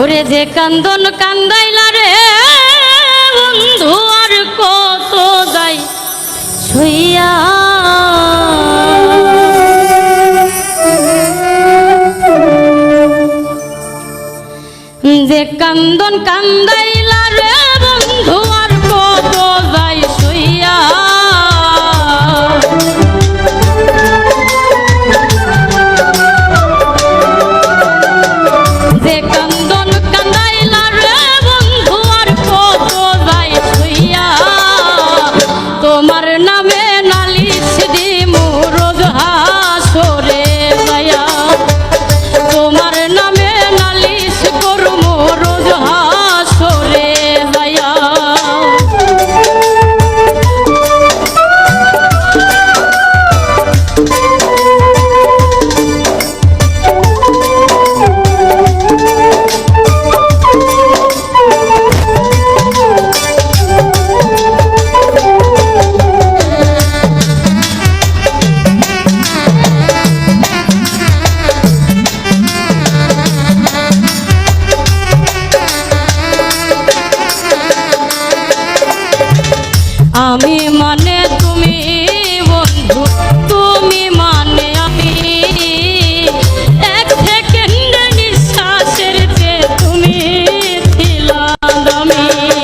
ওরে যে কান্দন কান্দাইলা রে, বন্ধু আর কত যাই শুইয়া যে কান্দন কান্দাইলা রে, বন্ধু মানে তুমি বন্ধু তুমি মানে আমি। এক সেকেন্ড নিঃশ্বাসের যে তুমি ছিলাম আমি।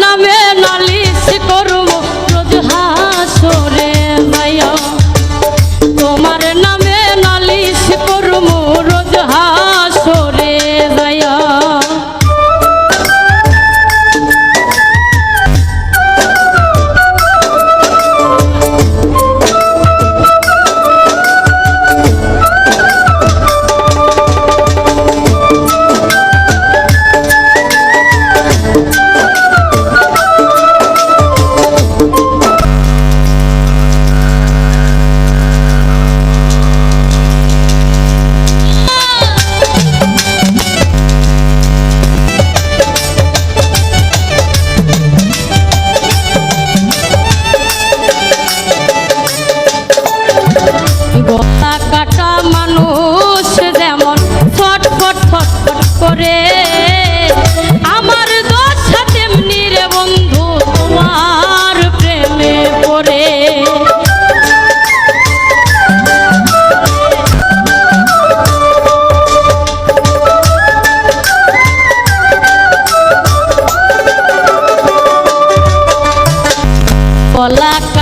Bundan কলা